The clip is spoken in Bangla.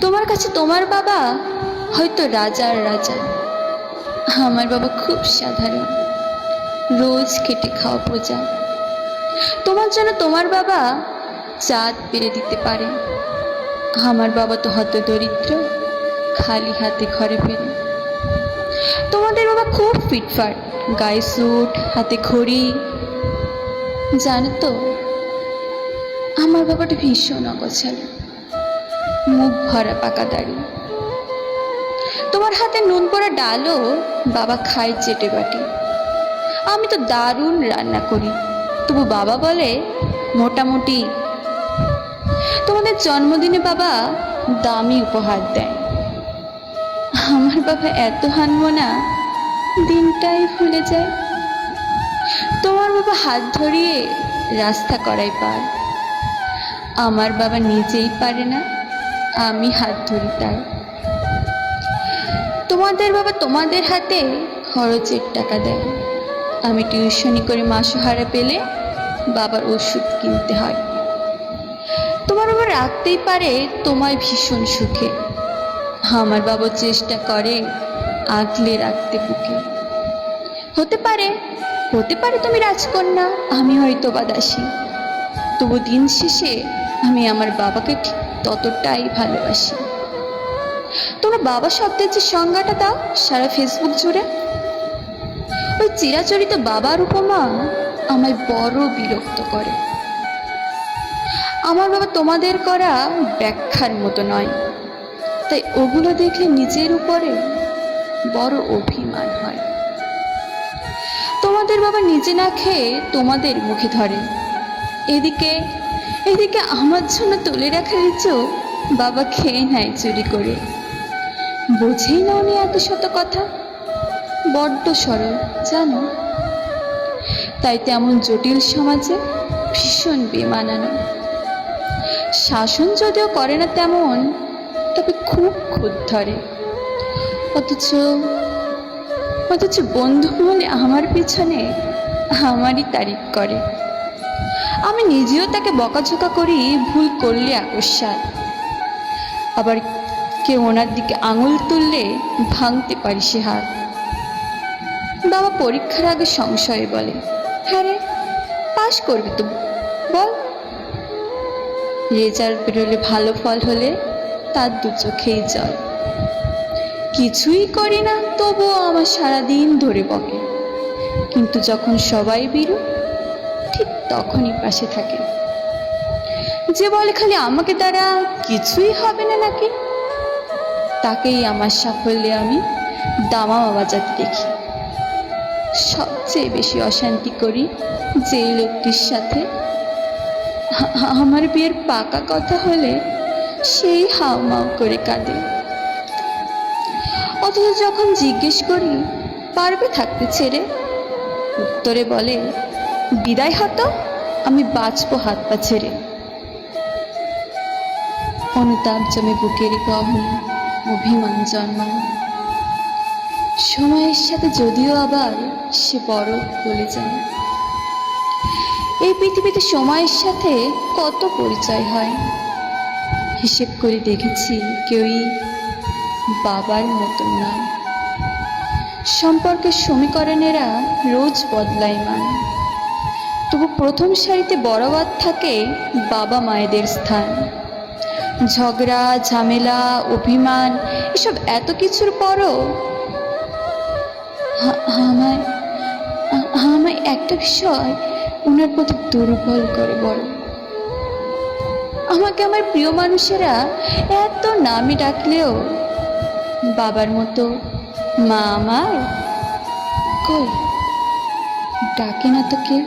তোমার কাছে তোমার বাবা হয়তো রাজার রাজা। আমার বাবা খুব সাধারণ। রোজ খেটে খাওয়া প্রজা। তোমার জন্য তোমার বাবা চাঁদ পেরে দিতে পারে। আমার বাবা তো হত দরিদ্র, খালি হাতে ঘরে ফেরে। তোমাদের বাবা খুব ফিটফাট গায়ে স্যুট হাতে ঘড়ি। জানো তো, আমার বাবাটা ভীষণ অগোছালো। মুখ ভরা পাকা দাড়ি। তোমার হাতে নুন পড়া ডালও বাবা খায় চেটে বাটি। আমি তো দারুণ রান্না করি। তবু বাবা বলে, মোটামুটি তোমাদের জন্মদিনে বাবা দামি উপহার দেয়। আমার বাবা এত হানবো না দিনটাই ভুলে যায়। তোমার বাবা হাত ধরিয়ে রাস্তা করাই পার। আমার বাবা নিজেই পারে না। আমি হাত ধরি তার। তোমাদের বাবা তোমাদের হাতে খরচের টাকা দেয়। আমি টিউশনি করে মাসহারা পেলে বাবার ওষুধ কিনতে হয়। তোমার বাবা রাখতেই পারে তোমায় ভীষণ সুখে। আমার বাবা চেষ্টা করে আগলে রাখতে বুকে। হতে পারে হতে পারে তুমি রাজকন্যা, আমি হয়তো বা দাসী। তবু দিন শেষে আমি আমার বাবাকে ঠিক ততটাই ভালোবাসি। তোমরা বাবা শব্দের যে সংজ্ঞাটা দাও, সারা ফেসবুক জুড়ে। ওই চিরাচরিত বাবার উপমা আমায় বড় বিরক্ত করে। আমার বাবা তোমাদের করা ব্যাখ্যার মতো নয়। তাই ওগুলো দেখলে নিজের উপরে বড় অভিমান হয়। তোমাদের বাবা নিজে না খেয়ে তোমাদের মুখে ধরে এদিকে এদিকে আমার জন্য তুলে রাখা নিচু বাবা খেয়ে নেয় চুরি করে। বোঝেই না উনি এত শত কথা। বড্ড সরল, জানো? তাই তেমন জটিল সমাজে ভীষণ বেমানানো। শাসন যদিও করে না তেমন, তবে খুব খুদ ধরে। অথচ অথচ বন্ধু বলে আমার পিছনে আমারই তারিফ করে। আমি নিজেও তাকে বকাঝোকা করি, ভুল করলে আকস্মাত আবার কেউ ওনার দিকে আঙুল তুললে ভাঙতে পারি সে হাত বাবা পরীক্ষার আগে সংশয়ে বলে হ্যাঁ রে পাশ করবি তো, বল। রেজাল্ট বেরোলে ভালো ফল হলে তার দু চোখেই জল। কিছুই করি না, তবুও আমার সারাদিন ধরে বকে। কিন্তু যখন সবাই বিরু ঠিক তখনই পাশে থাকে। যে বলে খালি আমাকে দ্বারা কিছুই হবে না নাকি? তাকেই আমার সাফল্যে আমি দামামা বাজাতে দেখি। সবচেয়ে বেশি অশান্তি করি যে লোকটির সাথে। আমার বিয়ের পাকা কথা হলে সেই হাওমাও করে কাঁদে। অথচ যখন জিজ্ঞেস করি, পারবে থাকতে ছেড়ে? উত্তরে বলে বিদায় হতো, আমি বাঁচবো হাত পা ছেড়ে। অনুতাপ জমে বুকের গহন, অভিমান জন্মায়। সময়ের সাথে যদিও আবার সে বড় বলে যায়। এই পৃথিবীতে সময়ের সাথে কত পরিচয় হয়? হিসেব করে দেখেছি কেউই বাবার মতন নয় সম্পর্কের সমীকরণেরা রোজ বদলায় মান। তবু প্রথম সারিতে বরাবর থাকে বাবা মায়েদের স্থান। ঝগড়া, ঝামেলা, অভিমান, এসব এত কিছুর পরও আমায় আমায় একটা বিষয় ওনার প্রতি দুর্বল করে বড় আমাকে আমার প্রিয় মানুষেরা এত নামে ডাকলেও বাবার মতো মা আমার কই? ডাকে না তো কেউ?